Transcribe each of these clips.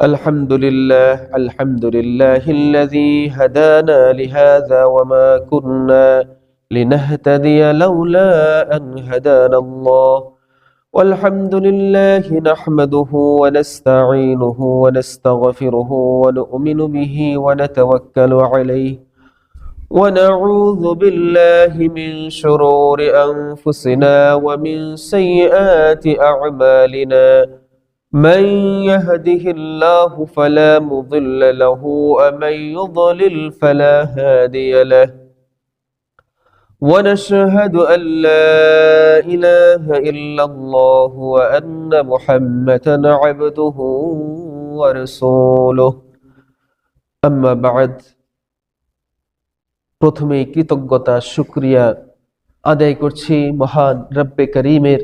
الحمد لله الحمد لله الذي هدانا لهذا وما كنا لنهتدي لولا أن هدانا الله. والحمد لله نحمده ونستعينه ونستغفره ونؤمن به ونتوكل عليه. ونعوذ بالله من شرور أنفسنا ومن سيئات أعمالنا. من يهده الله فلا مضل له ومن يضلل فلا هادي له ونشهد أن لا إله إلا الله وأن محمدا عبده ورسوله أما بعد প্রথমে কৃতজ্ঞতা শুক্রিয়া আদায় করছি মহান রব্বে করিমের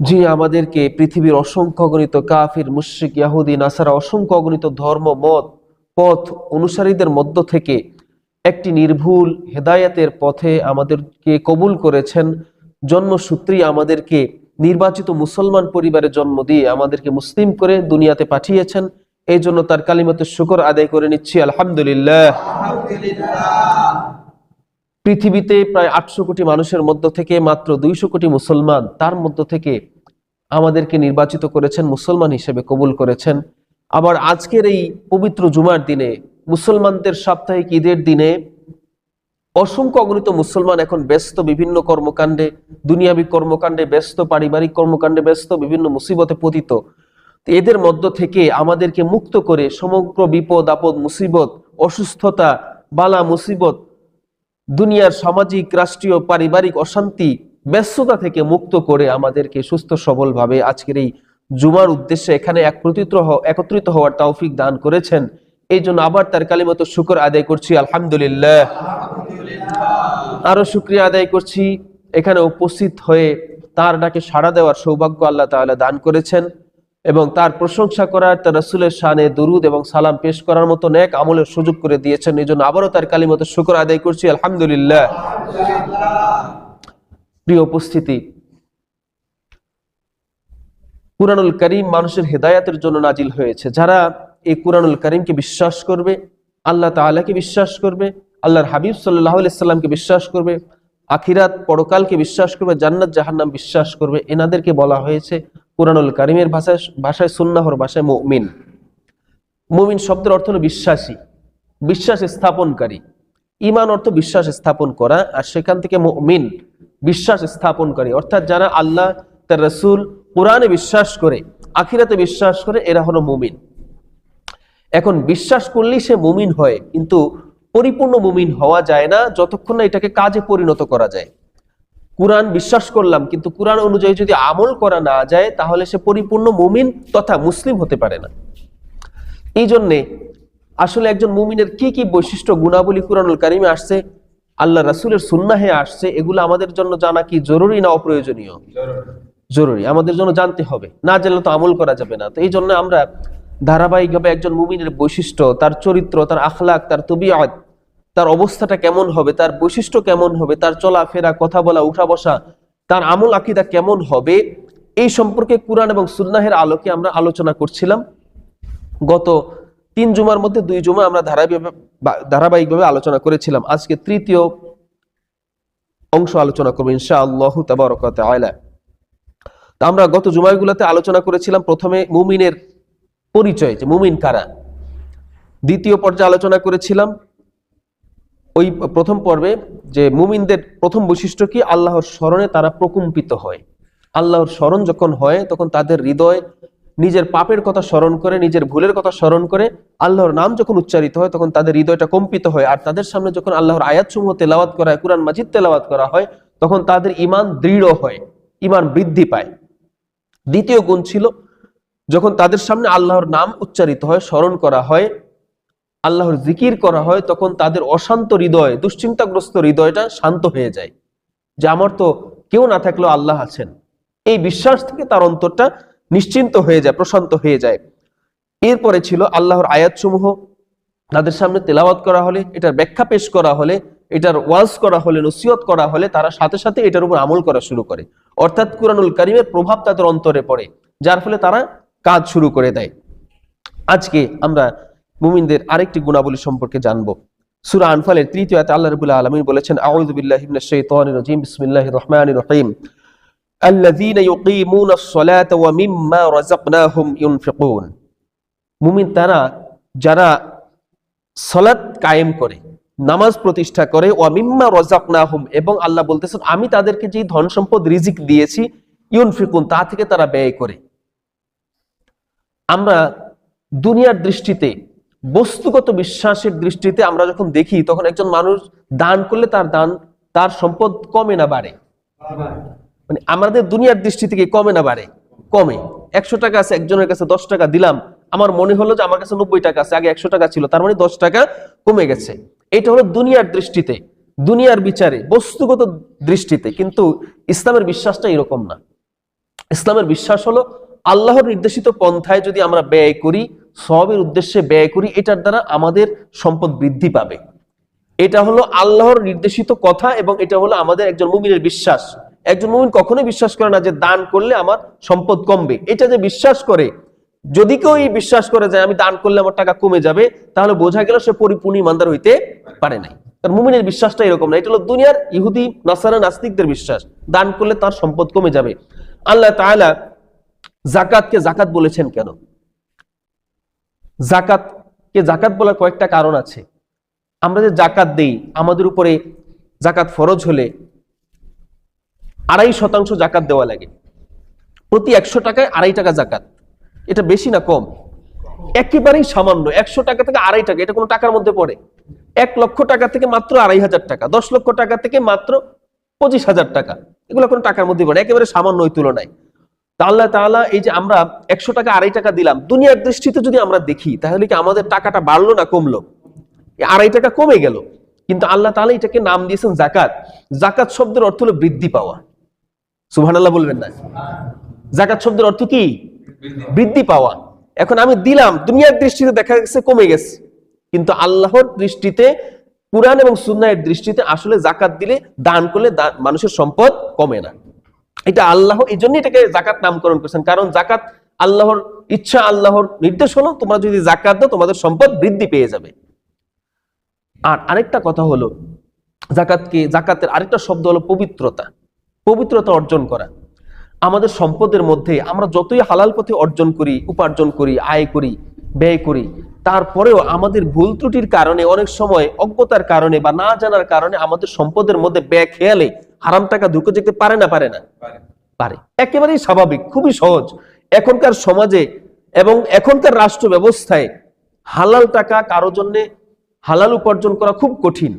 যিনি আমাদেরকে পৃথিবীর অসংখ্য গণিত কাফির, মুশ্রিক, ইয়াহুদি, নাসারা, অসংখ্য অগণিত ধর্ম, মত, পথ অনুসারীদের মধ্য থেকে একটি নির্ভুল হেদায়াতের পথে আমাদেরকে কবুল করেছেন। জন্মসূত্রেই আমাদেরকে নির্বাচিত মুসলমান পরিবারে জন্ম দিয়ে আমাদেরকে মুসলিম করে দুনিয়াতে পাঠিয়েছেন। এই জন্য তার কালিমতের শুকর আদায় করে নিচ্ছি। আলহামদুলিল্লাহ। পৃথিবীতে প্রায় আটশো কোটি মানুষের মধ্য থেকে মাত্র দুইশো কোটি মুসলমান তার মধ্য থেকে আমাদেরকে নির্বাচিত করেছেন, মুসলমান হিসেবে কবুল করেছেন। আবার আজকের এই পবিত্র জুমার দিনে, মুসলমানদের সাপ্তাহিক ঈদের দিনে অসংখ্য অগণিত মুসলমান এখন ব্যস্ত বিভিন্ন কর্মকাণ্ডে, দুনিয়াবি কর্মকাণ্ডে ব্যস্ত, পারিবারিক কর্মকাণ্ডে ব্যস্ত, বিভিন্ন মুসিবতে পতিত। এদের মধ্য থেকে আমাদেরকে মুক্ত করে সমগ্র বিপদ, আপদ, মুসিবত, অসুস্থতা, বালা, মুসিবত দুনিয়ার সামাজিক, রাষ্ট্রীয়, পারিবারিক অশান্তি, ব্যস্ততা থেকে মুক্ত করে আমাদেরকে সুস্থ সবল ভাবে আজকের এই জুমার উদ্দেশ্যে এখানে একত্রিত একত্রিত হওয়ার তৌফিক দান করেছেন। এই জন্য আবার তার কালিমত শুকর আদায় করছি, আলহামদুলিল্লাহ। আরও শুক্রিয়া আদায় করছি। এখানে উপস্থিত হয়ে তার ডাকে সাড়া দেওয়ার সৌভাগ্য আল্লাহ তাআলা দান করেছেন। এবং তার প্রশংসা করার, তার রসুলের শানে দরুদ এবং সালাম পেশ করার মতো নেক আমলের সুযোগ করে দিয়েছেন। এই জন্য আবারও তার কালিমত শুকর আদায় করছি। আলহামদুলিল্লাহ। প্রিয় উপস্থিতি, কুরআনুল করিম মানুষের হেদায়াতের জন্য নাজিল হয়েছে। যারা এই কুরআনুল করিমকে বিশ্বাস করবে, আল্লাহ তাআলাকে বিশ্বাস করবে, আল্লাহর হাবিব সাল্লাহ সাল্লামকে বিশ্বাস করবে, আখিরাত পরকালকে বিশ্বাস করবে, জান্নাত জাহান্নাম বিশ্বাস করবে, এনাদেরকে বলা হয়েছে কুরআনুল করিমের ভাষায় ভাষায় সুন্নাহর ভাষায় মুমিন। মুমিন শব্দের অর্থ হলো বিশ্বাসী, বিশ্বাস স্থাপনকারী। ইমান অর্থ বিশ্বাস স্থাপন করা, আর সেখান থেকে মুমিন বিশ্বাস স্থাপনকারী। অর্থাৎ যারা আল্লাহ, তার রসুল কোরআনে বিশ্বাস করে, আখিরাতে বিশ্বাস করে, এরা হলো মুমিন। এখন বিশ্বাস করলেই সে মুমিন হয়, কিন্তু পরিপূর্ণ মুমিন হওয়া যায় না, যতক্ষণ না এটাকে কাজে পরিণত করা যায়। কোরআন বিশ্বাস করলাম, কিন্তু কোরআন অনুযায়ী যদি আমল করা না যায়, তাহলে সে পরিপূর্ণ মুমিন তথা মুসলিম হতে পারে না। এই জন্যে আসলে একজন মুমিনের কি কি বৈশিষ্ট্য, গুণাবলী কুরআনুল কারিমে আসছে, আল্লাহ রাসূলের সুন্নাহে আসছে, এগুলো আমাদের জন্য জানা কি জরুরি না অপ্রয়োজনীয়? জরুরি। আমাদের জন্য জানতে হবে। না জানলে তো আমল করা যাবে না। তো এই জন্য আমরা ধারাবাহিকভাবে একজন মুমিনের বৈশিষ্ট্য, তার চরিত্র, তার আখলাক, তার তবিয়ত তার অবস্থাটা কেমন হবে, তার বৈশিষ্ট্য কেমন হবে, তার চলাফেরা, কথা বলা, উঠা বসা, তার আমল আকিদা কেমন হবে, এই সম্পর্কে কুরআন এবং সুন্নাহের আলোকে আমরা আলোচনা করছিলাম। গত তিন জুমার মধ্যে দুই জুমা আমরা ধারাবাহিকভাবে আলোচনা করেছিলাম। আজকে তৃতীয় অংশ আলোচনা করব ইনশা আল্লাহ তাবারকাত তা আমরা গত জুমাগুলোতে আলোচনা করেছিলাম। প্রথমে মুমিনের পরিচয়, যে মুমিন কারা। দ্বিতীয় পর্যায়ে আলোচনা করেছিলাম। ওই প্রথম পর্বে যে মুমিনদের প্রথম বৈশিষ্ট্য কি? আল্লাহর স্মরণে তারা প্রকম্পিত হয়। আল্লাহর স্মরণ যখন হয়, তখন তাদের হৃদয় নিজের পাপের কথা স্মরণ করে, নিজের ভুলের কথা স্মরণ করে, আল্লাহর নাম যখন উচ্চারিত হয়, তখন তাদের হৃদয়টা কম্পিত হয়। আর তাদের সামনে যখন আল্লাহর আয়াতসমূহ তেলাওয়াত করা হয়, কুরআন মাজিদ তেলাওয়াত করা হয়, তখন তাদের ইমান দৃঢ় হয় ইমান বৃদ্ধি পায়। দ্বিতীয় গুণ ছিল, যখন তাদের সামনে আল্লাহর নাম উচ্চারিত হয়, স্মরণ করা হয় আল্লাহর জিকির করা হয়, তখন তাদের অশান্ত হৃদয়, দুশ্চিন্তাগ্রস্ত হৃদয়টা শান্ত হয়ে যায়। যে আমার তো কেউ না থাকলেও আল্লাহ আছেন। এই বিশ্বাস থেকে তার অন্তরটা নিশ্চিন্ত হয়ে যায়, প্রশান্ত হয়ে যায়। এরপরে ছিল আল্লাহর আয়াতসমূহ। তাদের সামনে তেলাওয়াত করা হলে, এটার ব্যাখ্যা পেশ করা হলে, এটার ওয়াজ করা হলে, নসিহত করা হলে, তারা সাথে সাথে এটার উপর আমল করা শুরু করে। অর্থাৎ কুরআনুল কারিমের প্রভাব তাদের অন্তরে পড়ে, যার ফলে তারা কাজ শুরু করে দেয়। আজকে আমরা মুমিনদের আরেকটি গুণাবলী সম্পর্কে জানবো সূরা আনফালের তৃতীয় আয়াতে আল্লাহ রাব্বুল আলামিন বলেছেন আউযু বিল্লাহি মিনাশ শাইতানির রাজিম বিসমিল্লাহির রহমানির রহিম الذين يقيمون الصلاة ومما رزقناهم ينفقون মুমিন তারা যারা সলাৎ কায়েম করে নামাজ প্রতিষ্ঠা করে ওয়ামিম্মা রজাকনাহুম এবং আল্লাহ বলতেছেন আমি তাদেরকে যে ধন সম্পদ রিজিক দিয়েছি ইউনফিকুন তা থেকে তারা ব্যয় করে আমরা দুনিয়ার দৃষ্টিতে বস্তুগত বিশ্বাসের দৃষ্টিতে আমরা যখন দেখি, তখন একজন মানুষ দান করলে তার দান, তার সম্পদ কমে না বাড়ে। মানে আমাদের দুনিয়ার দৃষ্টি থেকে কমে না বাড়ে, কমে। একশো টাকা আছে, একজনের কাছে দশ টাকা দিলাম, আমার মনে হলো যে আমার কাছে নব্বই টাকা আছে, আগে একশো টাকা ছিল, তার মানে দশ টাকা কমে গেছে। এটা হলো দুনিয়ার দৃষ্টিতে, দুনিয়ার বিচারে, বস্তুগত দৃষ্টিতে। কিন্তু ইসলামের বিশ্বাসটা এরকম না। ইসলামের বিশ্বাস হলো আল্লাহর নির্দেশিত পন্থায় যদি আমরা ব্যয় করি সবের উদ্দেশ্যে ব্যয় করি, এটার দ্বারা আমাদের সম্পদ বৃদ্ধি পাবে। এটা হলো আল্লাহর নির্দেশিত কথা এবং এটা হলো আমাদের একজন মুমিনের বিশ্বাস। একজন মুমিন কখনোই বিশ্বাস করে না যে দান করলে আমার সম্পদ কমবে। এটা যে বিশ্বাস করে, যদি কেউ এই বিশ্বাস করে যে আমি দান করলে আমার টাকা কমে যাবে, তাহলে বোঝা গেল সে পরিপূর্ণ ইমানদার হইতে পারে নাই। কারণ মুমিনের বিশ্বাসটা এরকম না, এটা হলো দুনিয়ার ইহুদি, নাসারা, নাস্তিকদের বিশ্বাস। দান করলে তার সম্পদ কমে যাবে। আল্লাহ তাআলা জাকাতকে জাকাত বলেছেন কেন? জাকাতকে জাকাত বলার কয়েকটা কারণ আছে। আমরা যে জাকাত দেই, আমাদের উপরে জাকাত ফরজ হলে আড়াই শতাংশ জাকাত দেওয়া লাগে। প্রতি একশো টাকায় আড়াই টাকা জাকাত। এটা বেশি না কম? একেবারেই সামান্য। একশো টাকা থেকে আড়াই টাকা, এটা কোনো টাকার মধ্যে পড়ে। এক লক্ষ টাকা থেকে মাত্র আড়াই হাজার টাকা, দশ লক্ষ টাকা থেকে মাত্র পঁচিশ হাজার টাকা। এগুলো কোনো টাকার মধ্যে পড়ে একেবারে সামান্য ওই তুলনায়। আল্লাহ এই যে আমরা একশো টাকা, আড়াই টাকা দিলাম, দুনিয়ার দৃষ্টিতে যদি আমরা দেখি, তাহলে কি আমাদের টাকাটা বাড়লো না কমলো? আড়াই টাকা কমে গেল। কিন্তু আল্লাহ তাআলা এটাকে নাম দিয়েছেন জাকাত জাকাত শব্দের অর্থ হলো বৃদ্ধি পাওয়া। সুবহানাল্লাহ বলবেন না? জাকাত শব্দের অর্থ কি? বৃদ্ধি পাওয়া। এখন আমি দিলাম, দুনিয়ার দৃষ্টিতে দেখা গেছে কমে গেছে। কিন্তু আল্লাহর দৃষ্টিতে, কোরআন এবং সুন্নাহের দৃষ্টিতে আসলে জাকাত দিলে, দান করলে মানুষের সম্পদ কমে না। এটা আল্লাহ, এই জন্য এটাকে জাকাত নামকরণ করেছেন। কারণ জাকাত আল্লাহর ইচ্ছা, আল্লাহর নির্দেশ হলো তোমরা যদি জাকাত দাও, তোমাদের সম্পদ বৃদ্ধি পেয়ে যাবে। আর আরেকটা কথা হলো, জাকাতকে, জাকাতের আরেকটা শব্দ হলো পবিত্রতা। পবিত্রতা অর্জন করা। আমাদের সম্পদের মধ্যে আমরা যতই হালাল পথে অর্জন করি, উপার্জন করি, আয় করি, ব্যয় করি, তারপরেও আমাদের ভুল ত্রুটির কারণে, অনেক সময় অজ্ঞতার কারণে বা না জানার কারণে আমাদের সম্পদের মধ্যে ব্যয় খেয়ালে হারাম টাকা ঢুকে যেতে পারে না পারে না? পারে। একেবারেই স্বাভাবিক খুবই সহজ। এখনকার সমাজে এবং এখনকার রাষ্ট্র ব্যবস্থায় হালাল টাকা কারও জন্য হালাল উপার্জন করা খুব কঠিন।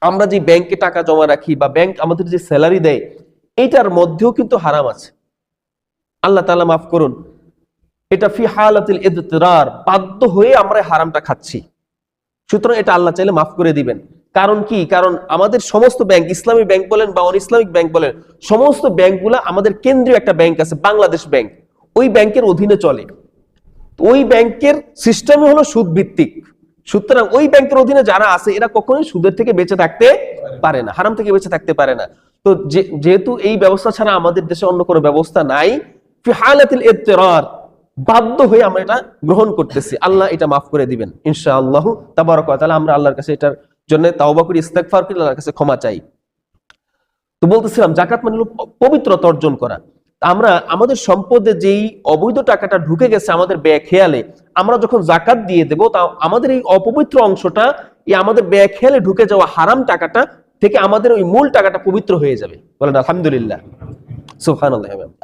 আমরা যে ব্যাংকে টাকা জমা রাখি বা ব্যাংক আমাদের যে স্যালারি দেয় এটার মধ্যেও কিন্তু হারাম আছে। আল্লাহ তাআলা মাফ করুন এটা ফি হালাতিল ইদতিরার বাধ্য হয়ে আমরা হারামটা খাচ্ছি। সুতরাং এটা আল্লাহ চাইলে মাফ করে দিবেন। কারণ কি? কারণ আমাদের সমস্ত ব্যাংক ইসলামী ব্যাংক বলেন বা অন ইসলামিক ব্যাংক বলেন, সমস্ত ব্যাংকগুলো আমাদের কেন্দ্রীয় একটা ব্যাংক আছে, বাংলাদেশ ব্যাংক ওই ব্যাংকের অধীনে চলে। ওই ব্যাংকের সিস্টেমই হলো সুদ ভিত্তিক সুতরাং ওই ব্যাংকের অধীনে যারা আছে, এরা কখনোই সুদের থেকে বেঁচে থাকতে পারে না, হারাম থেকে বেঁচে থাকতে পারে না। তো যেহেতু এই ব্যবস্থা ছাড়া আমাদের দেশে অন্য কোনো ব্যবস্থা নাই, ফি হালাতিল বাধ্য হয়ে আমরা এটা গ্রহণ করতেছি। আল্লাহ এটা মাফ করে দিবেন, ইনশাআল্লাহ তাবারক তাআলা, আমরা আল্লাহর কাছে এটার জন্য তাওবা করি, ইস্তেগফার করি, আল্লাহর কাছে ক্ষমা চাই। তো বলতেছিলাম জাকাত মানে হলো পবিত্রতা অর্জন করা। আমরা, আমাদের সম্পদে যেই অবৈধ টাকাটা ঢুকে গেছে আমাদের ব্যয় খেয়ালে আমরা যখন জাকাত দিয়ে দেব, তা আমাদের এই অপবিত্র অংশটা, এই আমাদের ব্যয় খেয়ালে ঢুকে যাওয়া হারাম টাকাটা থেকে আমাদের ওই মূল টাকাটা পবিত্র হয়ে যাবে। বলেন, আলহামদুলিল্লাহ। সুফান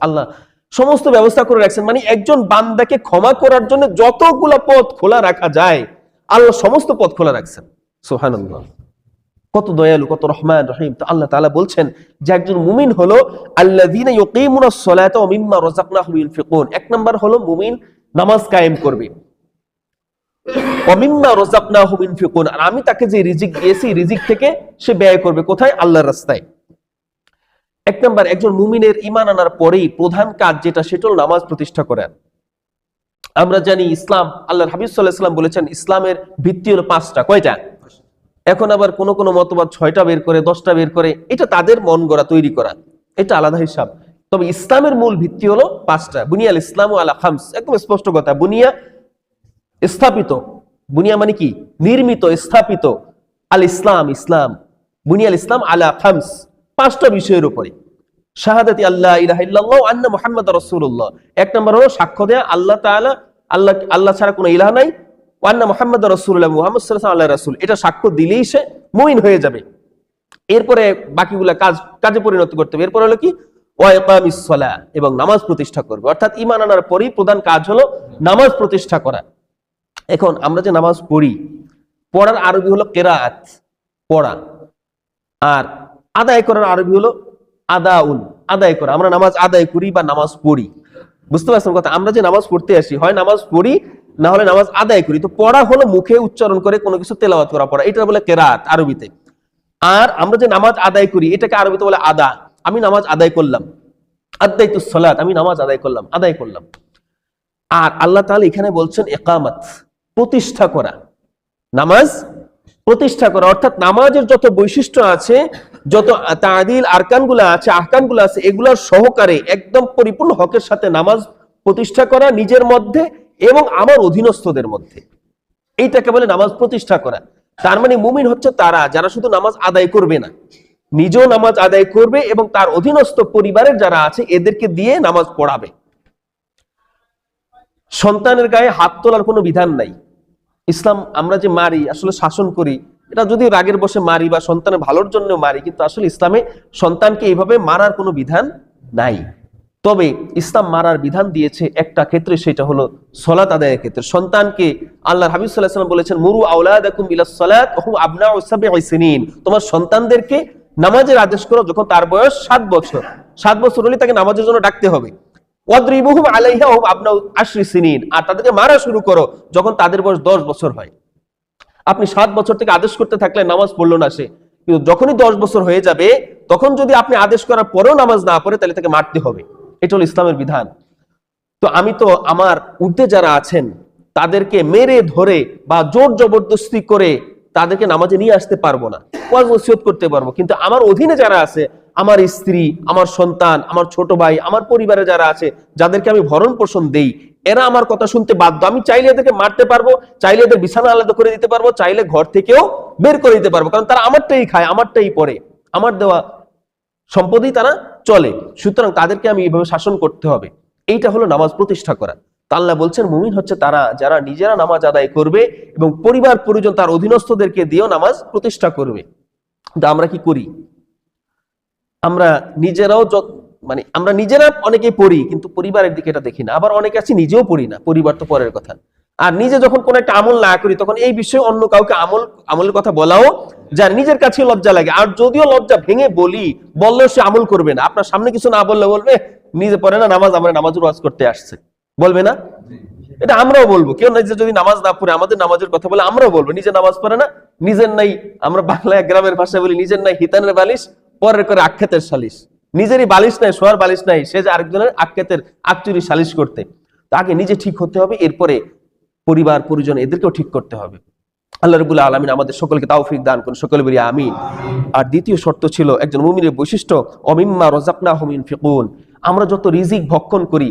আল্লাহ সমস্ত ব্যবস্থা করে রাখছেন। মানে একজন বান্দাকে ক্ষমা করার জন্য যতগুলা পথ খোলা রাখা যায়, আল্লাহ সমস্ত পথ খোলা রাখছেন। কত দয়ালু, কত রহমান, রহিম। তো আল্লাহ তাআলা বলছেন যে একজন মুমিন হলো ইউকিমুনাস মিম্মা এক নাম্বার হলো মুমিন নামাজ কায়েম করবে। আমি তাকে যে রিজিক দিয়েছি, রিজিক থেকে সে ব্যয় করবে কোথায়? আল্লাহর রাস্তায়। এক নম্বর, একজন মুমিনের ইমান আনার পরেই প্রধান কাজ যেটা, সেটা হলো নামাজ প্রতিষ্ঠা করেন আমরা জানি ইসলাম, আল্লাহর আলাইহি সাল্লাম বলেছেন, ইসলামের ভিত্তি হলো পাঁচটা। কয়টা? এখন আবার কোন কোন মতবাদ ছয়টা বের করে, দশটা বের করে, এটা তাদের মন গড়া তৈরি করা। এটা আলাদা হিসাব। তবে ইসলামের মূল ভিত্তি হলো পাঁচটা। বুনিয়াল ইসলাম আলা খামস, একদম স্পষ্ট কথা। বুনিয়া স্থাপিত। বুনিয়া মানে কি? নির্মিত, স্থাপিত। আল ইসলাম ইসলাম। বুনিয়াল ইসলাম আলা খামস, পাঁচটা বিষয়ের উপরে। শাহাদাতি আল্লাহ ইলাহা আন্না মুহাম্মাদ রাসূলুল্লাহ। এক নম্বর হলো সাক্ষ্য দেয়া, আল্লাহ তাআলা, আল্লাহ আল্লাহ ছাড়া কোনো ইলাহ নাই। ওয়া আন্না মুহাম্মাদ রাসূলুল্লাহ, মুহাম্মদ আল্লাহ রাসূল। এটা সাক্ষ্য দিলেই সে মুমিন হয়ে যাবে। এরপরে বাকিগুলা কাজ, কাজে পরিণত করতে হবে। এরপরে হলো কি? ওয়া এবং নামাজ প্রতিষ্ঠা করবে। অর্থাৎ ঈমান আনার পরেই প্রধান কাজ হলো নামাজ প্রতিষ্ঠা করা। এখন আমরা যে নামাজ পড়ি, পড়ার আরবি হলো কেরাত, পড়া। আর আদায় করার আরবি হলো আদাউল আদায় করা। আমরা নামাজ আদায় করি বা নামাজ পড়ি। বুঝতে পারছেন কথা? আমরা যে নামাজ পড়তে আসি, হয় নামাজ পড়ি না হলে নামাজ আদায় করি। তো পড়া হলো মুখে উচ্চারণ করে কোনো কিছু তেলাওয়াত করা পড়া। এটা বলে কেরাত আরবিতে। আর আমরা যে নামাজ আদায় করি, এটাকে আরবিতে বলে আদা। আমি নামাজ আদায় করলাম। আদায় তু সলাত, আমি নামাজ আদায় করলাম আদায় করলাম। আর আল্লাহ তাহলে এখানে বলছেন একামাত প্রতিষ্ঠা করা। নামাজ প্রতিষ্ঠা করা। অর্থাৎ নামাজের যত বৈশিষ্ট্য আছে, যত তাদিল আরকানগুলো আছে, আহকানগুলো আছে, এগুলোর সহকারে একদম পরিপূর্ণ হকের সাথে নামাজ প্রতিষ্ঠা করা, নিজের মধ্যে এবং আমার অধীনস্থদের মধ্যে। এইটাকে বলে নামাজ প্রতিষ্ঠা করা। তার মানে মুমিন হচ্ছে তারা, যারা শুধু নামাজ আদায় করবে না। নিজেও নামাজ আদায় করবে এবং তার অধীনস্থ পরিবারের যারা আছে, এদেরকে দিয়ে নামাজ পড়াবে। সন্তানের গায়ে হাত তোলার কোনো বিধান নাই। ইসলাম, আমরা যে মারি, আসলে শাসন করি, এটা যদি রাগের বসে মারি বা সন্তানের ভালোর জন্য মারি, কিন্তু আসলে ইসলামে সন্তানকে এইভাবে মারার কোনো বিধান নাই। তবে ইসলাম মারার বিধান দিয়েছে একটা ক্ষেত্রে, সেটা হলো সলাত আদায়ের ক্ষেত্রে। সন্তানকে আল্লাহ হাবিব সাল্লাহ বলেছেন, মুরু আউলাদাকুম তোমার সন্তানদেরকে নামাজের আদেশ করো যখন তার বয়স সাত বছর। সাত বছর হলে তাকে নামাজের জন্য ডাকতে হবে। ওয়াদ্রিবুহুম আলাইহা ওহুম আবনা আশরি আর তাদেরকে মারা শুরু করো যখন তাদের বয়স দশ বছর হয়। আপনি সাত বছর থেকে আদেশ করতে থাকলে নামাজ পড়ল না সে। কিন্তু যখনই দশ বছর হয়ে যাবে, তখন যদি আপনি আদেশ করার পরেও নামাজ না পড়ে, তাহলে তাকে মারতে হবে। এটা হলো ইসলামের বিধান। তো আমি তো আমার ঊর্ধ্বে যারা আছেন, তাদেরকে মেরে ধরে বা জোর জবরদস্তি করে তাদেরকে নামাজে নিয়ে আসতে পারব না। ওয়াজ করতে পারব। কিন্তু আমার অধীনে যারা আছে, আমার স্ত্রী, আমার সন্তান, আমার ছোট ভাই, আমার পরিবারে যারা আছে, যাদেরকে আমি ভরণ পোষণ দেই, এরা আমার কথা শুনতে বাধ্য। আমি চাইলে এদেরকে মারতে পারব, চাইলে এদের বিছানা আলাদা করে দিতে পারব, চাইলে ঘর থেকেও বের করে দিতে পারব। কারণ তারা আমারটাই খায়, আমারটাই পরে আমার দেওয়া সম্পদেই তারা চলে। সুতরাং তাদেরকে আমি এইভাবে শাসন করতে হবে। এইটা হলো নামাজ প্রতিষ্ঠা করা। তা আল্লাহ বলছেন, মুমিন হচ্ছে তারা, যারা নিজেরা নামাজ আদায় করবে এবং পরিবার পরিজন তার অধীনস্থদেরকে দিয়েও নামাজ প্রতিষ্ঠা করবে। কিন্তু আমরা কি করি? আমরা নিজেরাও মানে আমরা নিজেরা অনেকেই পড়ি, কিন্তু পরিবারের দিকে এটা দেখি না। আবার অনেকে আছে নিজেও পড়ি না। পরিবার তো পরের কথা। আর নিজে যখন কোন একটা আমল না করি, তখন এই বিষয়ে অন্য কাউকে আমল, আমলের কথা বলাও না। নিজের কাছে লজ্জা লাগে। আর যদিও লজ্জা ভেঙে বলি, বললেও সে আমল করবে না। আপনার সামনে কিছু না বললে বলবে, নিজে পড়ে না, নামাজ আমরা নামাজের ওয়াজ করতে আসছে। বলবে না? এটা আমরাও বলব। কেউ নিজে যদি নামাজ না পড়ে, আমাদের নামাজের কথা বলে আমরাও বলব। নিজে নামাজ পড়ে না, নিজের নাই, আমরা বাংলায় গ্রামের ভাষায় বলি, নিজের নাই, হিতানের বালিশ, পরের করে আখ্যাতের সালিশ। নিজেরই বালিশ নাই শোয়ার বালিশ নাই, সে যে আরেকজনের আক্ষেতের আকচুরি সালিশ করতে। তাকে নিজে ঠিক হতে হবে। এরপরে পরিবার, পরিজন, এদেরকেও ঠিক করতে হবে। আল্লাহ রবুল্লাহ আলমিন আমাদের সকলকে তাওফিক দান করুন, সকলে বলি আমিন। আর দ্বিতীয় শর্ত ছিল, একজন মুমিনের বৈশিষ্ট্য, অমিম্মা রজাকনা হুমিন ফিকুন আমরা যত রিজিক ভক্ষণ করি,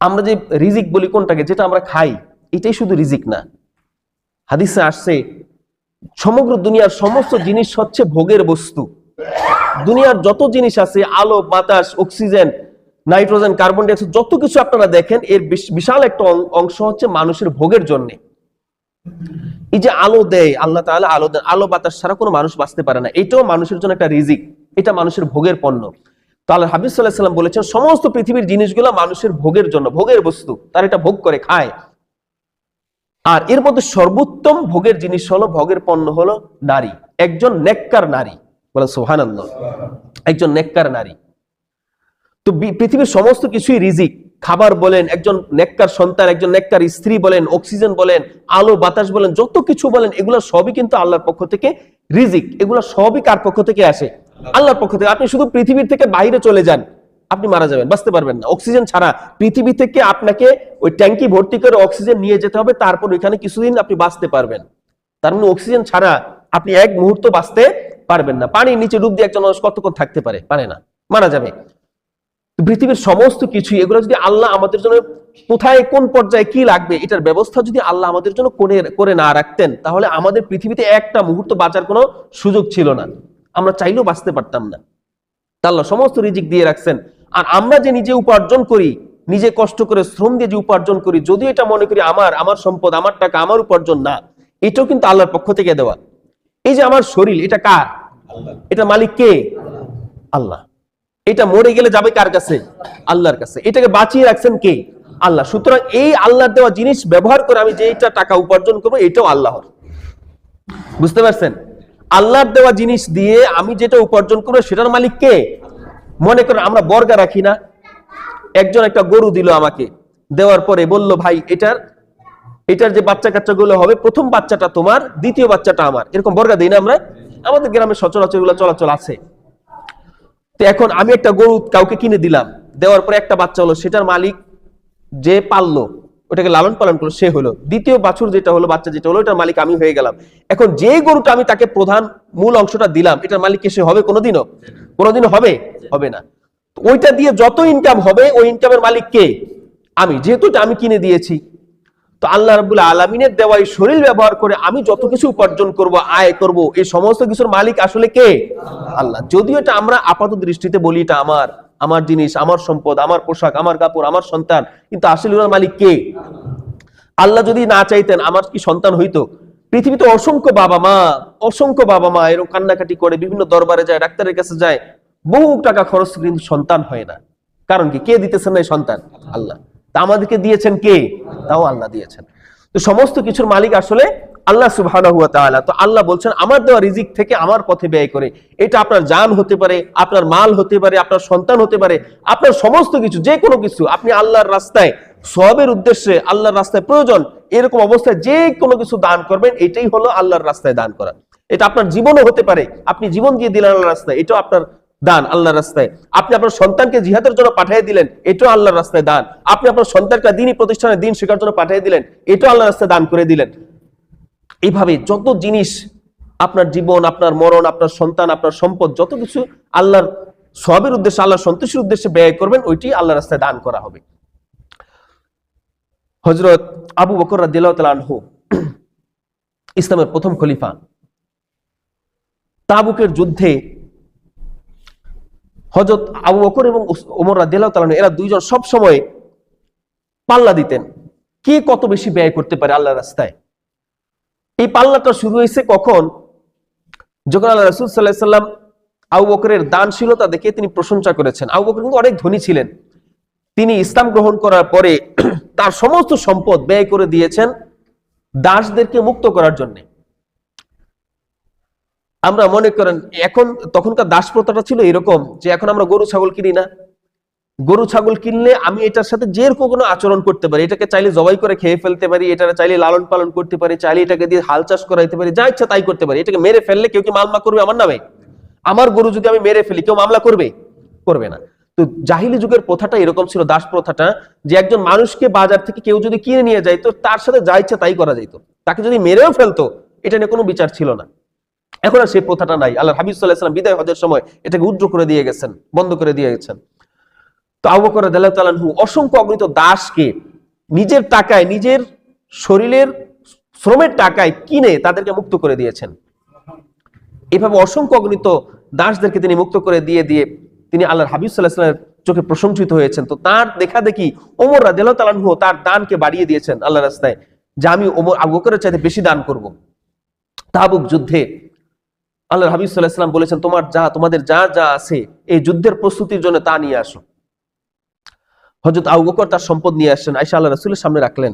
আমরা যে রিজিক বলি কোনটাকে, যেটা আমরা খাই, এটাই শুধু রিজিক না। হাদিসে আসছে, সমগ্র দুনিয়ার সমস্ত জিনিস হচ্ছে ভোগের বস্তু। দুনিয়ার যত জিনিস আছে, আলো, বাতাস, অক্সিজেন নাইট্রোজেন, কার্বন ডাইঅক্সাইড, যত কিছু আপনারা দেখেন, এর বিশাল একটা অংশ হচ্ছে মানুষের ভোগের জন্য। এই যে আলো দেয়, আল্লাহ তাআলা আলো দেন, আলো বাতাস ছাড়া কোনো মানুষ বাঁচতে পারে না। এটাও মানুষের জন্য একটা রিজিক, এটা মানুষের ভোগের পণ্য। তো আল্লাহ সাল্লাম বলেছেন, সমস্ত পৃথিবীর জিনিসগুলো মানুষের ভোগের জন্য, ভোগের বস্তু, তার এটা ভোগ করে, খায়। আর এর মধ্যে সর্বোত্তম ভোগের জিনিস হলো, ভোগের পণ্য হলো নারী। একজন নেককার নারী, বলে সোহানন্দ একজন নেককার নারী। তো পৃথিবীর সমস্ত কিছুই রিজিক। খাবার বলেন, একজন নেককার সন্তান, একজন নেককার স্ত্রী বলেন, অক্সিজেন বলেন, আলো, বাতাস বলেন, যত কিছু বলেন, এগুলো সবই কিন্তু আল্লাহর পক্ষ থেকে রিজিক। এগুলো সবই কার পক্ষ থেকে আসে? আল্লাহর পক্ষ থেকে। আপনি শুধু পৃথিবীর থেকে বাইরে চলে যান, আপনি মারা যাবেন, বাঁচতে পারবেন না। অক্সিজেন ছাড়া পৃথিবী থেকে আপনাকে ওই ট্যাঙ্কি ভর্তি করে অক্সিজেন নিয়ে যেতে হবে, তারপর ওইখানে কিছুদিন আপনি বাঁচতে পারবেন। তার মানে অক্সিজেন ছাড়া আপনি এক মুহূর্ত বাঁচতে পারবেন না। পানির নিচে ডুব দিয়ে একজন মানুষ কতক্ষণ থাকতে পারে? পারে না। মারা যাবে। পৃথিবীর সমস্ত কিছু এগুলো যদি আল্লাহ আমাদের জন্য কোথায়, কোন পর্যায়ে কি লাগবে, এটার ব্যবস্থা যদি আল্লাহ আমাদের জন্য করে করে না রাখতেন, তাহলে আমাদের পৃথিবীতে একটা মুহূর্ত বাঁচার কোনো সুযোগ ছিল না। আমরা চাইলেও বাঁচতে পারতাম না। আল্লাহ সমস্ত রিজিক দিয়ে রাখছেন। আর আমরা যে নিজে উপার্জন করি, নিজে কষ্ট করে শ্রম দিয়ে যে উপার্জন করি যদি এটা মনে করি আমার আমার সম্পদ, আমার টাকা, আমার উপার্জন না, এটাও কিন্তু আল্লাহর পক্ষ থেকে দেওয়া। এই যে আমার শরীর, এটা কার? এটা মালিক কে? আল্লাহ। এটা মরে গেলে যাবে কার কাছে? আল্লাহর কাছে। এটাকে বাঁচিয়ে রাখছেন কে? আল্লাহ। সুতরাং এই আল্লাহর দেওয়া জিনিস ব্যবহার করে আমি যেটা টাকা উপার্জন করব, এটাও আল্লাহর। বুঝতে পারছেন? আল্লাহর দেওয়া জিনিস দিয়ে আমি যেটা উপার্জন করব, সেটার মালিক কে? মনে করেন আমরা বর্গা রাখি না। একজন একটা গরু দিল আমাকে। দেওয়ার পরে বলল, ভাই, এটার এটার যে বাচ্চা কাচ্চাগুলো হবে, প্রথম বাচ্চাটা তোমার, দ্বিতীয় বাচ্চাটা আমার। এরকম বর্গা দিই না আমরা। আমাদের গ্রামে সচরাচর চলাচল আছে। তো এখন আমি একটা গরু কাউকে কিনে দিলাম, দেওয়ার পরে একটা বাচ্চা হলো, সেটার মালিক যে পাললো, ওটাকে লালন পালন করল, সে হলো। দ্বিতীয় বাছুর যেটা হলো, বাচ্চা যেটা হলো এটার মালিক আমি হয়ে গেলাম। এখন যে গরুটা আমি তাকে প্রধান মূল অংশটা দিলাম, এটার মালিক সে হবে কোনোদিনও? কোনোদিনও হবে? হবে না। ওইটা দিয়ে যত ইনকাম হবে, ওই ইনকামের মালিক কে? আমি। যেহেতু আমি কিনে দিয়েছি তো আল্লাহ রাবুল আলমিনের দেওয়া এই শরীর ব্যবহার করে আমি যত কিছু উপার্জন করব, আয় করব, এই সমস্ত কিছুর মালিক আসলে কে? আল্লাহ। যদিও এটা আমরা আপাত দৃষ্টিতে বলি এটা আমার আমার জিনিস, আমার সম্পদ, আমার পোশাক, আমার কাপড়, আমার সন্তান, কিন্তু আসলে ওনার মালিক কে? আল্লাহ যদি না চাইতেন, আমার কি সন্তান হইতো? পৃথিবীতে অসংখ্য বাবা মা, অসংখ্য বাবা মা এরকম কান্নাকাটি করে, বিভিন্ন দরবারে যায়, ডাক্তারের কাছে যায়, বহু টাকা খরচ কিন্তু সন্তান হয় না। কারণ কি? কে দিতেছেন না সন্তান? আল্লাহ। তা আমাদেরকে দিয়েছেন কে? তাও আল্লাহ দিয়েছেন। তো সমস্ত কিছুর মালিক আসলে আল্লাহ তাআলা। তো আল্লাহ বলছেন, আমার দেওয়া রিজিক থেকে আমার পথে ব্যয় করে। এটা আপনার জান হতে পারে, আপনার মাল হতে পারে, আপনার সন্তান হতে পারে, আপনার সমস্ত কিছু যে কোনো কিছু, আপনি আল্লাহর রাস্তায় সবের উদ্দেশ্যে আল্লাহর রাস্তায় প্রয়োজন, এরকম অবস্থায় যে কোনো কিছু দান করবেন, এটাই হলো আল্লাহর রাস্তায় দান করা। এটা আপনার জীবনও হতে পারে, আপনি জীবন দিয়ে দিলেন আল্লাহর রাস্তায়, এটাও আপনার দান আল্লাহর রাস্তায়। আপনি আপনার সন্তানকে জিহাদের জন্য পাঠিয়ে দিলেন, এটাও আল্লাহর রাস্তায় দান। আপনি আপনার সন্তানকে দিনই প্রতিষ্ঠানে দিন শেখার জন্য পাঠিয়ে দিলেন, এটাও আল্লাহর রাস্তায় দান করে দিলেন। এইভাবে যত জিনিস আপনার জীবন, আপনার মরণ, আপনার সন্তান, আপনার সম্পদ, যত কিছু আল্লাহর সবের উদ্দেশ্যে, আল্লাহর সন্তুষ্টির উদ্দেশ্যে ব্যয় করবেন, ওইটি আল্লাহর রাস্তায় দান করা হবে। হজরত আবু বকর আনহু ইসলামের প্রথম খলিফা। তাবুকের যুদ্ধে হজরত আবু বকর এবং ওমর রাদিয়াল্লাহু এরা দুইজন সব সময় পাল্লা দিতেন। কে কত বেশি ব্যয় করতে পারে আল্লাহর রাস্তায়? এই পাল্লাটা শুরু হয়েছে কখন? যখন আল্লাহ রসুল সাল্লাহ সাল্লাম আবু বকরের দানশীলতা দেখে তিনি প্রশংসা করেছেন। আবু বকর কিন্তু অনেক ধনী ছিলেন। তিনি ইসলাম গ্রহণ করার পরে তার সমস্ত সম্পদ ব্যয় করে দিয়েছেন দাসদেরকে মুক্ত করার জন্য। আমরা মনে করেন, এখন তখনকার দাস প্রথাটা ছিল এরকম যে এখন আমরা গরু, ছাগল কিনি না। গরু, ছাগল কিনলে আমি এটার সাথে যে রকম কোনো আচরণ করতে পারি, এটাকে চাইলে জবাই করে খেয়ে ফেলতে পারি এটা চাইলে লালন পালন করতে পারি, চাইলে এটাকে দিয়ে হাল চাষ করাইতে পারি, যা ইচ্ছা তাই করতে পারি। এটাকে মেরে ফেললে কেউ কি মামলা করবে আমার নামে? আমার গরু যদি আমি মেরে ফেলি, কেউ মামলা করবে? করবে না। তো জাহিলি যুগের প্রথাটা এরকম ছিল দাস প্রথাটা যে একজন মানুষকে বাজার থেকে কেউ যদি কিনে নিয়ে যায় তো তার সাথে যা ইচ্ছা তাই করা যেত তাকে যদি মেরেও ফেলতো, এটা নিয়ে কোনো বিচার ছিল না। এখন আর সেই প্রথাটা নাই। আল্লাহ হাবিব সাল্লাহ বিদায় হজের সময় এটাকে উদ্র করে দিয়ে গেছেন, বন্ধ করে দিয়ে গেছেন। তো আবু বকর রাদিয়াল্লাহু তাআলা আনহু অসংখ্য অগণিত দাসকে নিজের টাকায়, নিজের শরীরের শ্রমের টাকায় কিনে তাদেরকে মুক্ত করে দিয়েছেন। এভাবে অসংখ্য অগণিত দাসদেরকে তিনি মুক্ত করে দিয়ে দিয়ে তিনি আল্লাহ হাবিব চোখে প্রশংসিত হয়েছেন। তো তার দেখা দেখি ওমর তাআলা তার দানকে বাড়িয়ে দিয়েছেন আল্লাহ রাস্তায়, যে আমি ওমর, আবু বকরের চাইতে বেশি দান করব। তাবুক যুদ্ধে আল্লাহ হাবিব সাল্লাহ বলেছেন, তোমার যা, তোমাদের যা যা আছে, এই যুদ্ধের প্রস্তুতির জন্য তা নিয়ে আসো। হজরত আবু বকর তার সম্পদ নিয়ে আসছেন আয়সা আল্লাহ রাসূলের সামনে রাখলেন।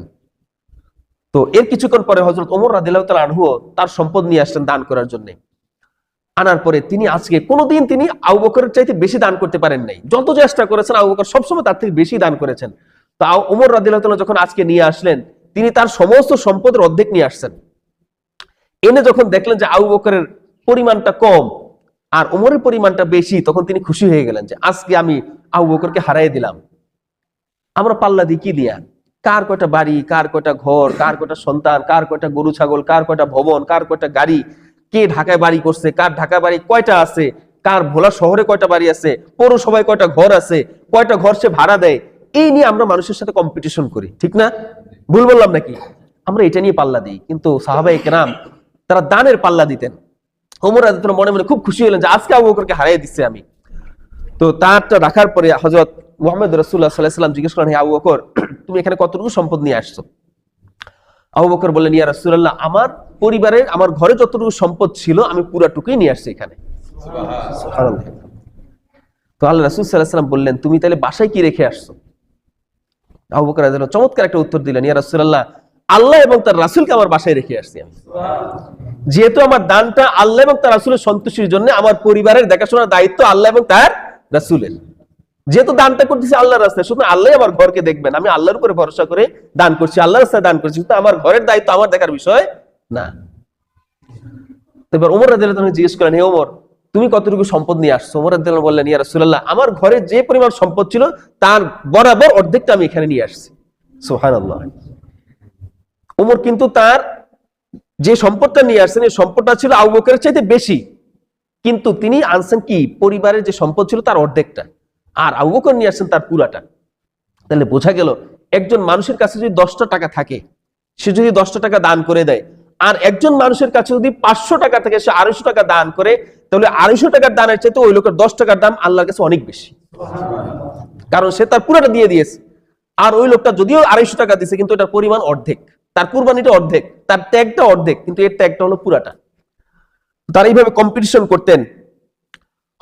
তো এর কিছুক্ষণ পরে হজরত ওমর রাদিল্লাহ তাল আনহু তার সম্পদ নিয়ে আসছেন দান করার জন্য। আনার পরে তিনি আজকে কোনোদিন তিনি আউবকরের চাইতে বেশি দান করতে পারেন নাই। যত চেষ্টা করেছেন, আবু বকর সবসময় তার থেকে বেশি দান করেছেন। তো ওমর রাদিল্লাহ যখন আজকে নিয়ে আসলেন, তিনি তার সমস্ত সম্পদের অর্ধেক নিয়ে আসছেন। এনে যখন দেখলেন যে আবু বকরের পরিমাণটা কম আর ওমরের পরিমাণটা বেশি, তখন তিনি খুশি হয়ে গেলেন যে, আজকে আমি আবু বকরকে হারাই দিলাম। আমরা পাল্লা দিই কি দিয়া? কার কয়টা বাড়ি, কার কয়টা ঘর, কার কয়টা সন্তান, কার কয়টা গরু, ছাগল, কার কয়টা ভবন, কার কয়টা গাড়ি, কে ঢাকায় বাড়ি করছে, কার ঢাকায় বাড়ি কয়টা আছে, কার ভোলা শহরে কয়টা বাড়ি আছে, পৌরসভায় কয়টা ঘর আছে, কয়টা ঘর সে ভাড়া দেয়, এই নিয়ে আমরা মানুষের সাথে কম্পিটিশন করি, ঠিক না? ভুল বললাম নাকি? আমরা এটা নিয়ে পাল্লা দিই, কিন্তু সাহাবাই কেরাম তারা দানের পাল্লা দিতেন। ওমর রাদিয়াল্লাহু মনে মনে খুব খুশি হলেন যে আজকে আবু বকরকে হারিয়ে দিচ্ছে আমি। তো তারটা রাখার পরে হজরত মোহাম্মদ রসুল্লাহ সাল্লাহ সাল্লাম জিজ্ঞেস করেন, "হে আবু বকর, তুমি এখানে কতটুকু সম্পদ নিয়ে আসছো? আবু বকর বললেন, ইয়া রাসূলুল্লাহ, আমার পরিবারের আমার ঘরে যতটুকু সম্পদ ছিল, আমি পুরাটুকুই নিয়ে আসছি এখানে। তো আল্লাহ রাসূল সাল্লাম বললেন, তুমি তাহলে বাসায় কি রেখে আসছো? আবু বকর চমৎকার একটা উত্তর দিলেন, ইয়া রাসূলুল্লাহ আল্লাহ এবং তার রাসূলকে আমার বাসায় রেখে আসছি আমি। যেহেতু আমার দানটা আল্লাহ এবং তার রাসূলের সন্তুষ্টির জন্য আমার পরিবারের দেখাশোনার দায়িত্ব আল্লাহ এবং তার রাসূলের। যেহেতু দানটা করতেছি আল্লাহর রাস্তায় শুধু আল্লাহ আমার ঘরকে দেখবেন। আমি আল্লাহর উপরে ভরসা করে দান করছি, আল্লাহর রাস্তায় দান করছি, কিন্তু আমার ঘরের দায়িত্ব আমার দেখার বিষয় না। এবার ওমর রাদিয়াল্লাহু জিজ্ঞেস করেন, হে ওমর তুমি কতটুকু সম্পদ নিয়ে আসছো? ওমর আনহু বললেন, ইয়া রাসূলুল্লাহ, আমার ঘরে যে পরিমাণ সম্পদ ছিল, তার বরাবর অর্ধেকটা আমি এখানে নিয়ে আসছি। সুবহানাল্লাহ। ওমর কিন্তু তার যে সম্পদটা নিয়ে আসছেন, এই সম্পদটা ছিল আবু বকরের চাইতে বেশি। কিন্তু তিনি আনছেন কি? পরিবারের যে সম্পদ ছিল তার অর্ধেকটা। আর আবু বকর নিয়ে আসছেন তার পুরাটা। তাহলে বোঝা গেল, একজন মানুষের কাছে যদি দশটা টাকা থাকে, সে যদি দশটা টাকা দান করে দেয়, আর একজন মানুষের কাছে যদি পাঁচশো টাকা থাকে, সে আড়াইশো টাকা দান করে, তাহলে আড়াইশো টাকার দানের চাইতে ওই লোকের দশ টাকার দাম আল্লাহর কাছে অনেক বেশি। কারণ সে তার পুরাটা দিয়ে দিয়েছে। আর ওই লোকটা যদিও আড়াইশো টাকা দিছে কিন্তু এটার পরিমাণ অর্ধেক। তার কুরবানিটা অর্ধেক, তার ত্যাগটা অর্ধেক, কিন্তু এর ত্যাগটা হলো পুরাটা। তারা এইভাবে কম্পিটিশন করতেন।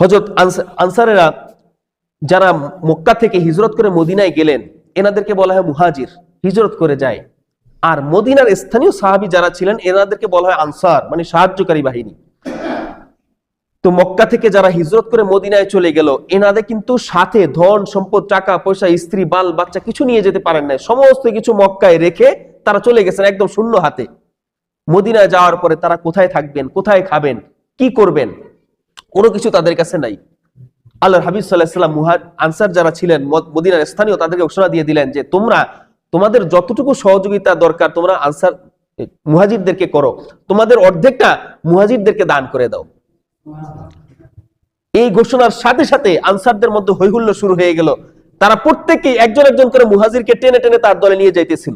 হজরত আনস- আনসারেরা যারা মক্কা থেকে হিজরত করে মদিনায় গেলেন, এনাদেরকে বলা হয় মুহাজির, হিজরত করে যায়। আর মদিনার স্থানীয় সাহাবি যারা ছিলেন, এনাদেরকে বলা হয় আনসার মানে সাহায্যকারী বাহিনী। তো মক্কা থেকে যারা হিজরত করে মদিনায় চলে গেল এনাদের কিন্তু সাথে ধন সম্পদ টাকা পয়সা স্ত্রী বাল বাচ্চা কিছু নিয়ে যেতে পারেন না সমস্ত কিছু মক্কায় রেখে তারা চলে গেছেন একদম শূন্য হাতে। মদিনায় যাওয়ার পরে তারা কোথায় থাকবেন কোথায় খাবেন কি করবেন কোনো কিছু তাদের কাছে নাই। আল্লাহ হাবিব সাল্লাহাম মুহাজ আনসার যারা ছিলেন মদিনার স্থানীয় তাদেরকে ঘোষণা দিয়ে দিলেন যে তোমরা তোমাদের যতটুকু সহযোগিতা দরকার তোমরা আনসার এ, মুহাজিরদেরকে করো। তোমাদের অর্ধেকটা মুহাজিরদেরকে দান করে দাও। এই ঘোষণার সাথে সাথে আনসারদের মধ্যে হৈহুল্য শুরু হয়ে গেল। তারা প্রত্যেকেই একজন একজন করে মুহাজিরকে টেনে টেনে তার দলে নিয়ে যাইতেছিল।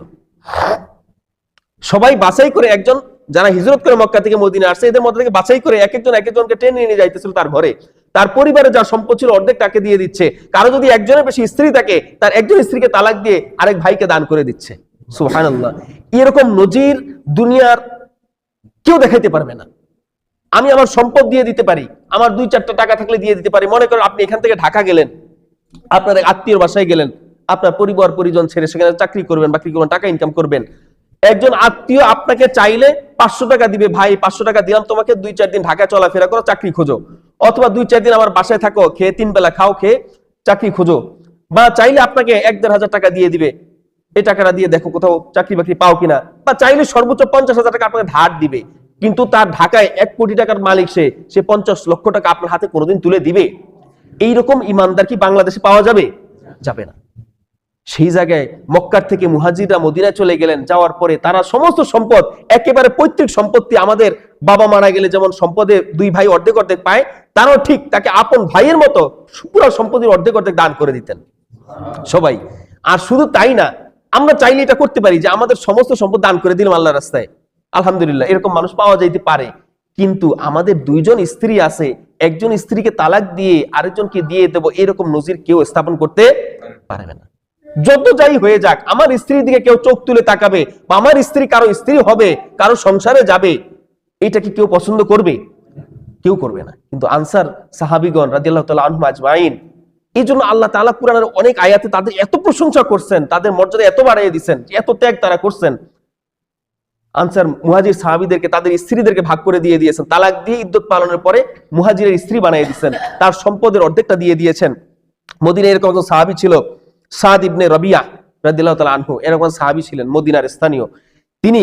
সবাই বাছাই করে একজন, যারা হিজরত করে মক্কা থেকে মদিনা আসছে, এদের মধ্যে থেকে বাছাই করে এক একজন এক একজনকে টেনে নিয়ে যাইতেছিল তার ঘরে। তার পরিবারে যা সম্পদ ছিল অর্ধেক তাকে দিয়ে দিচ্ছে। কারও যদি একজনের বেশি স্ত্রী থাকে, তার একজন স্ত্রীকে তালাক দিয়ে আরেক ভাইকে দান করে দিচ্ছে। সুবহানাল্লাহ। এরকম নজির দুনিয়ার কেউ দেখাইতে পারবে না। আমি আমার সম্পদ দিয়ে দিতে পারি, আমার দুই চারটা টাকা থাকলে দিয়ে দিতে পারি। মনে করেন আপনি এখান থেকে ঢাকা গেলেন, আপনার আত্মীয় বাসায় গেলেন, আপনার পরিবার, পরিজন ছেড়ে সেখানে চাকরি করবেন বাকরি করবেন টাকা ইনকাম করবেন। একজন আত্মীয় আপনাকে চাইলে পাঁচশো টাকা দিবে, ভাই, পাঁচশো টাকা দিলাম, তোমাকে দুই চার দিন ঢাকা চলাফেরা করো, চাকরি খোঁজো। অথবা দুই চার দিন আমার বাসায় থাকো, খেয়ে তিন বেলা খাও, খেয়ে চাকরি খোঁজো। বা চাইলে আপনাকে এক দেড় হাজার টাকা দিয়ে দিবে, এই টাকাটা দিয়ে দেখো কোথাও চাকরি বাকরি পাও কিনা। বা চাইলে সর্বোচ্চ পঞ্চাশ হাজার টাকা আপনাকে ধার দিবে। কিন্তু তার ঢাকায় এক কোটি টাকার মালিক সে সে পঞ্চাশ লক্ষ টাকা আপনার হাতে কোনোদিন তুলে দিবে? এইরকম ইমানদার কি বাংলাদেশে পাওয়া যাবে? যাবে না। সেই জায়গায় মক্কার থেকে মুহাজিরা মদিনায় চলে গেলেন, যাওয়ার পরে তারা সমস্ত সম্পদ, একেবারে পৈতৃক সম্পত্তি আমাদের বাবা মারা গেলে যেমন সম্পদে দুই ভাই অর্ধেক অর্ধেক পায়, তারাও ঠিক তাকে আপন ভাইয়ের মতো পুরো সম্পত্তির অর্ধেক অর্ধেক দান করে দিতেন। সবাই। আর শুধু তাই না, আমরা চাইলে এটা করতে পারি যে আমাদের সমস্ত সম্পদ দান করে দিলাম আল্লাহ রাস্তায়। আলহামদুলিল্লাহ, এরকম মানুষ পাওয়া যাইতে পারে। কিন্তু আমাদের দুইজন স্ত্রী আছে, একজন স্ত্রীকে তালাক দিয়ে আরেকজনকে দিয়ে দেব, এরকম নজির কেউ স্থাপন করতে পারবে না। যত যাই হয়ে যাক, আমার স্ত্রীর দিকে কেউ চোখ তুলে তাকাবে বা আমার স্ত্রী কারও স্ত্রী হবে, কারও সংসারে যাবে এটা কি কেউ পছন্দ করবে? কেউ করবে না। কিন্তু আনসার সাহাবিগণ রাদিয়াল্লাহু তাআলা আনহুম আজমাইন, এই জন্য আল্লাহ তাআলা কুরআনের অনেক আয়াতে তাদের এত প্রশংসা করছেন, তাদের মর্যাদা এত বাড়িয়ে দিচ্ছেন এত ত্যাগ তারা করছেন আনসার মুহাজির সাহাবিদেরকে, তাদের স্ত্রীদেরকে ভাগ করে দিয়ে দিয়েছেন। তালাক দিয়ে ইদ্যত পালনের পরে মুহাজিরের স্ত্রী বানিয়ে দিয়েছেন। তার সম্পদের অর্ধেকটা দিয়ে দিয়েছেন। মদিনা এরকম একজন সাহাবি ছিল, সাদ ইবনে রবিয়া রাদিল্লাহ তালা আনহু। এরকম সাহাবি ছিলেন মদিনার স্থানীয়। তিনি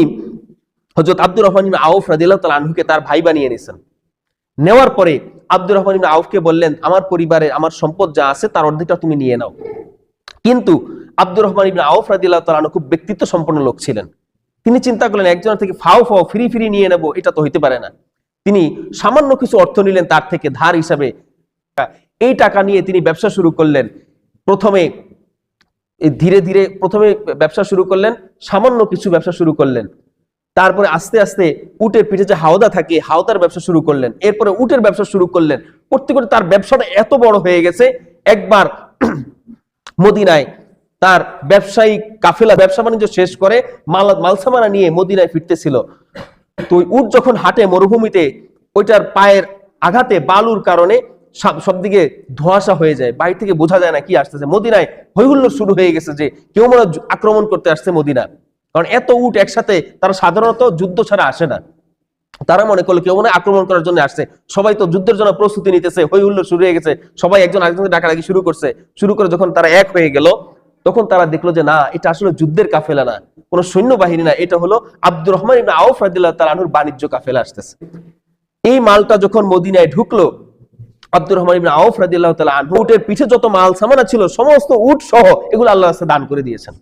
হজরত আব্দুর রহমান ইবনে আউফ রাদিল্লাহ তালা আনহুকে তার ভাই বানিয়ে নিয়েছেন। নেওয়ার পরে আব্দুর রহমান ইবনে আউফকে বললেন, আমার পরিবারে আমার সম্পদ যা আছে তার অর্ধেকটা তুমি নিয়ে নাও। কিন্তু আব্দুর রহমান ইবনে আউফ রাদিল্লাহ তালা আনহু খুব ব্যক্তিত্ব সম্পন্ন লোক ছিলেন। তিনি চিন্তা করলেন, একজনের থেকে ফাও ফাও, ফ্রি ফ্রি নিয়ে নেব, এটা তো হইতে পারে না। তিনি সামান্য কিছু অর্থ নিলেন তার থেকে ধার হিসাবে। এই টাকা নিয়ে তিনি ব্যবসা শুরু করলেন। প্রথমে ধীরে ধীরে প্রথমে ব্যবসা শুরু করলেন, সামান্য কিছু ব্যবসা শুরু করলেন। তারপরে আস্তে আস্তে উটের পিঠে যে হাওদা থাকে, হাওদার ব্যবসা শুরু করলেন। এরপরে উটের ব্যবসা শুরু করলেন। করতে করতে তার ব্যবসাটা এত বড় হয়ে গেছে, একবার মদিনায় তার ব্যবসায়িক কাফেলা ব্যবসা বাণিজ্য শেষ করে মাল, মালসামানা নিয়ে মদিনায় ফিরতেছিল। তো উট যখন হাঁটে মরুভূমিতে, ওইটার পায়ের আঘাতে বালুর কারণে সবদিকে ধোঁয়াশা হয়ে যায়। বাইরে থেকে বোঝা যায় না কি আসতেছে। মদিনায় হৈহুল্লোড় শুরু হয়ে গেছে যে কেউ মনে আক্রমণ করতে আসছে মদিনা। কারণ এত উট একসাথে তারা সাধারণত যুদ্ধ ছাড়া আসে না। তারা মনে করল কেউ মনে আক্রমণ করার জন্য আসছে। সবাই তো যুদ্ধের জন্য প্রস্তুতি নিতেছে হই হুল্লোড় শুরু হয়ে গেছে। সবাই একজন আরেকজনকে ডাকাডাকি শুরু করছে। শুরু করে যখন তারা এক হয়ে গেল তখন তারা দেখল যে না, এটা আসলে যুদ্ধের কাফেলা না, কোনো সৈন্যবাহিনী না, এটা হলো আব্দুর রহমান ইবনে আউফ রাদিল্লাহ তালাহুর বাণিজ্য কাফেলা আসতেছে। এই মালটা যখন মদিনায় ঢুকলো, আব্দুর রহমান ইবনে আউফ রাদিল্লাহ তাআলা আনহু, উটের পিঠে যত মাল সামানা ছিল, সমস্ত উট সহ এগুলো আল্লাহ রাস্তায় দান করে দিয়েছেন।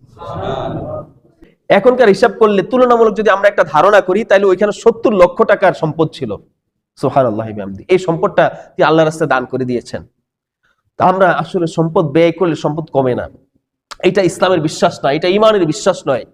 এখনকার হিসাব করলে তুলনামূলক যদি আমরা একটা ধারণা করি, তাহলে ওইখানে সত্তর লক্ষ টাকার সম্পদ ছিল। সোহার আল্লাহ এই সম্পদটা তিনি আল্লাহ রাস্তায় দান করে দিয়েছেন। তা আমরা আসলে সম্পদ ব্যয় করলে সম্পদ কমে না। এটা ইসলামের বিশ্বাস নয়, এটা ইমানের বিশ্বাস নয়।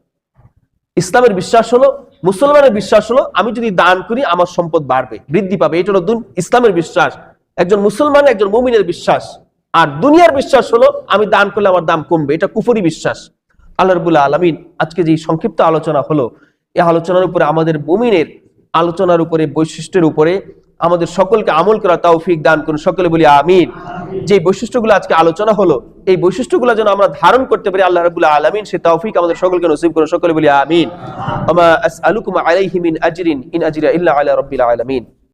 ইসলামের বিশ্বাস হলো, মুসলমানের বিশ্বাস হলো, আমি যদি দান করি, আমার সম্পদ বাড়বে, বৃদ্ধি পাবে। এটা হলো ইসলামের বিশ্বাস। একজন মুসলমান, একজন মুমিনের বিশ্বাস। আর দুনিয়ার বিশ্বাস হলো, আমি দান করলে আমার দাম কমবে। এটা কুফরি বিশ্বাস। আল্লাহ রবুল্লাহ আলমিন আজকে যে সংক্ষিপ্ত আলোচনা হলো, এই আলোচনার উপরে আমাদের মুমিনের আলোচনার উপরে, বৈশিষ্ট্যের উপরে আমাদের সকলকে আমল করা তৌফিক দান করুন। সকলে বলি আমিন। যে বৈশিষ্ট্যগুলো আজকে আলোচনা হলো, এই বৈশিষ্ট্যগুলো যেন আমরা ধারণ করতে পারি আল্লাহ রাবুল্লাহ আলমিন, সে তৌফিক আমাদের সকলকে নসিব করুন। সকলে বলি আমিন। আমা আসআলুকুম আলাইহি মিন আজরিন, ইন আজরিয়া ইল্লা আলা